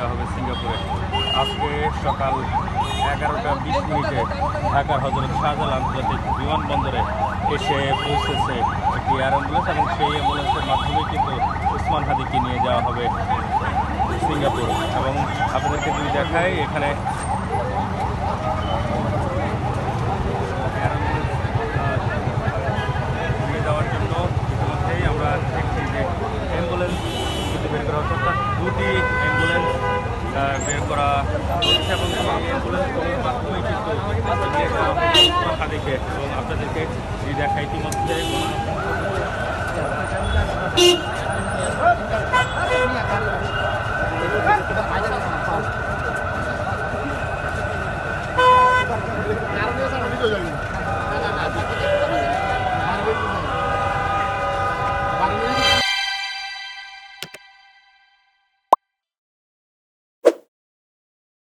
যাওয়া হবে সিঙ্গাপুরে। আজকে সকাল এগারোটা বিশ মিনিটে ঢাকার হজরত শাহজাল আন্তর্জাতিক বিমানবন্দরে এসে পৌঁছেছে একটি এয়ার অ্যাম্বুলেন্স এবং সেই অ্যাম্বুলেন্সের মাধ্যমে কিন্তু উসমান হাদিকে নিয়ে যাওয়া হবে সিঙ্গাপুর। এবং আপনাদেরকে যদি দেখায় এখানে দুটি বের করা হচ্ছে এবং অ্যাম্বুলেন্সগুলির উসমান হাদিকে এবং আপনাদেরকে দেখা ইতিমধ্যে